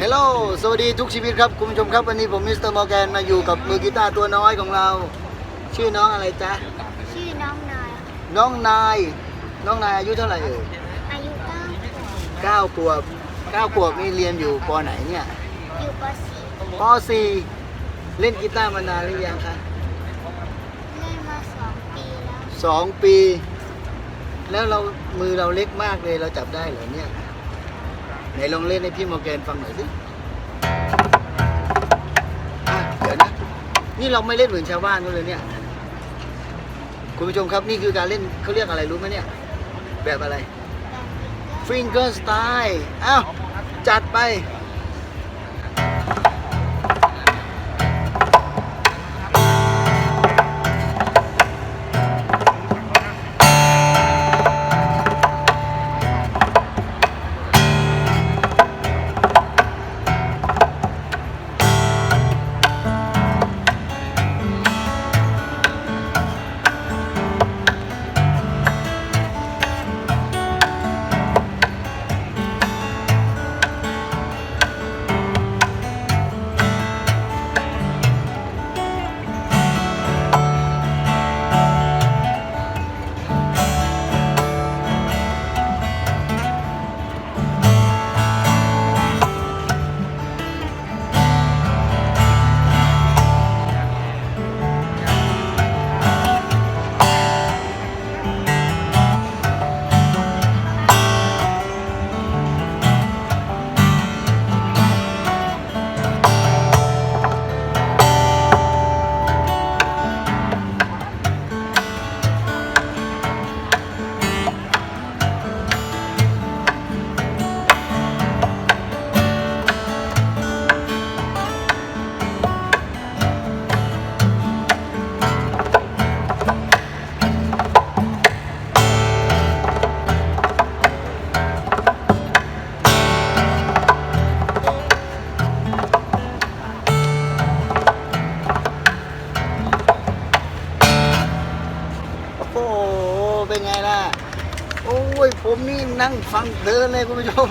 ฮลโหลสวัสดีทุกชีวิตครับคุณผู้ชมครับวันนี้ผมมิสเตอร์มอร์แกนมาอยู่กับมือกีตาร์ตัวน้อยของเรา ชื่อน้องอะไรจ๊ะ ชื่อน้องนายน้องนาย น้องนายอายุเท่าไหร่เอ่ยอายุเก้าเก้าขวบเก้าขวบนี่เรียนอยู่ปไหนเนี่ยอยู่ปสี่ปสี่เล่นกีตาร์มานานหรือยังคะเล่นมาสองปีแล้วสองปี แล้วเรามือเราเล็กมากเลยเราจับได้เหรอเนี่ย ไหนลองเล่นให้พี่มอร์แกนฟังหน่อยสิอะเดี๋ยวนะ นี่เราไม่เล่นเหมือนชาวบ้านกันเลยเนี่ย คุณผู้ชมครับนี่คือการเล่นเขาเรียกอะไรรู้ไหมเนี่ย แบบอะไร ฟิงเกอร์สไตล์อ้าวจัดไป เป็นไงล่ะ โอ้ย ผมนี่นั่งฟังเพลินเลยคุณผู้ชม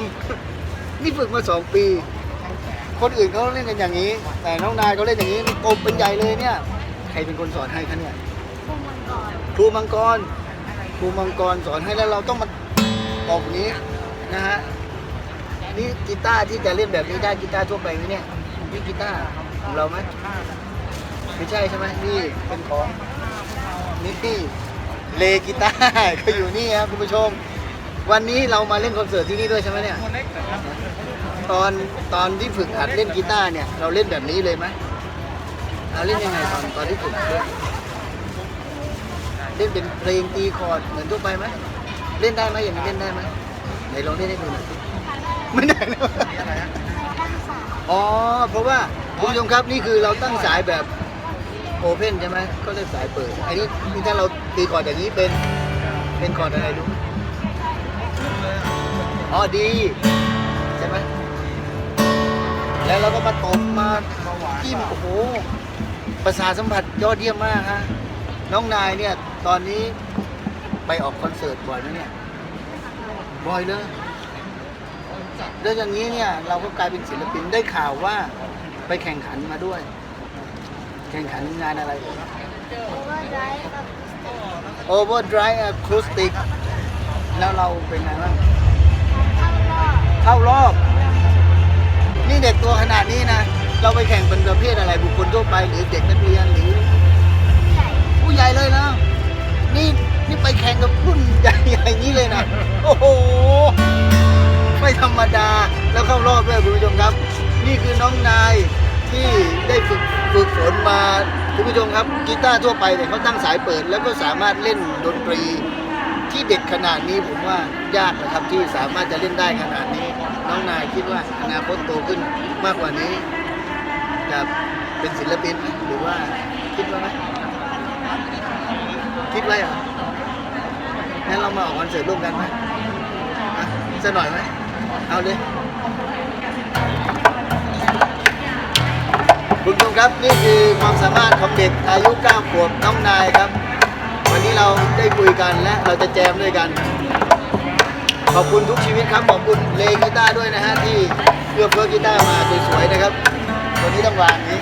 นี่ฝึกมาสองปี คนอื่นเขาเล่นกันอย่างนี้ แต่น้องนายเขาเล่นอย่างนี้นี่กบเป็นใหญ่เลยเนี่ย ใครเป็นคนสอนให้คะเนี่ยพวกมันก่อนครูมังกร ครูมังกรสอนให้แล้วเราต้องมาออกนี้นะฮะ นี่กีตาร์ที่จะเล่นแบบนี้ได้กีตาร์ทั่วไปไหมเนี่ยนี่กีตาร์ของเราไหมไม่ใช่ใช่ไหมนี่เป็นของนี่ เลกีตาร์ก็อยู่นี่ครับคุณผู้ชม วันนี้เรามาเล่นคอนเสิร์ตที่นี่ด้วยใช่ไหมเนี่ย ตอนตอนที่ฝึกหัดเล่นกีตาร์เนี่ย เราเล่นแบบนี้เลยไหมเราเล่นยังไงตอนตอนที่ฝึกหัดเล่นเล่นเป็นเพลงตีคอร์ดเหมือนทั่วไปไหมเล่นได้ไหมอย่างนี้เล่นได้ไหมไหนลองเล่นให้ดูหน่อยสิไม่ได้นะตั้งสามอ๋อเพราะว่าคุณผู้ชมครับนี่คือเราตั้งสายแบบ โอเพนใช่ไหมก็เรียกสายเปิดอันนี้นี่ถ้าเราตีคอร์ดอย่างนี้เป็นเป็นคอร์ดอะไรดูอ๋อดีใช่ไหมแล้วเราก็มาตบมาจิ้มโอ้โหประสาทสัมผัสยอดเยี่ยมมากฮะน้องนายเนี่ยตอนนี้ไปออกคอนเสิร์ตบ่อยไหมเนี่ยบ่อยเลยแล้วอย่างนี้เนี่ยเราก็กลายเป็นศิลปินได้ข่าวว่าไปแข่งขันมาด้วย แข่งขันงานอะไรโอเวอร์ไดรฟ์กับ Overdrive Acoustic แล้วเราเป็นไงบ้างเข้ารอบเข้ารอบ นี่เด็กตัวขนาดนี้นะ เราไปแข่งเป็นประเภทอะไรบุคคลทั่วไปหรือเด็กนักเรียนหรือใหญ่ผู้ใหญ่เลยนะ นี่นี่ไปแข่งกับรุ่นใหญ่ๆอย่างนี้เลยนะ โอ้โห ไม่ธรรมดา แล้วเข้ารอบด้วยคุณผู้ชมครับ นี่คือน้องนาย ที่ได้ฝึกฝึกฝนมาคุณผู้ชมครับกีตาร์ทั่วไปเนี่ยเขาตั้งสายเปิด แล้วก็สามารถเล่นดนตรีที่เด็กขนาดนี้ผมว่ายากนะครับที่สามารถจะเล่นได้ขนาดนี้ น้องนายคิดว่าอนาคตโตขึ้นมากกว่านี้จะเป็นศิลปินหรือว่าคิดว่าไหมคิดไว้เหรองั้นเรามาออกคอนเสิร์ตร่วมกันไหมอะสักหน่อยไหมเอาเลย คุณผู้ชมครับนี่คือความสามารถของเด็กอายุ9ขวบน้องนายครับ วันนี้เราได้คุยกันและเราจะแจมด้วยกัน ขอบคุณทุกชีวิตครับขอบคุณเลกีตาร์ด้วยนะฮะที่เลือกเพื่อกีตาร์มาสวยๆนะครับ วันนี้ต้องวางนี้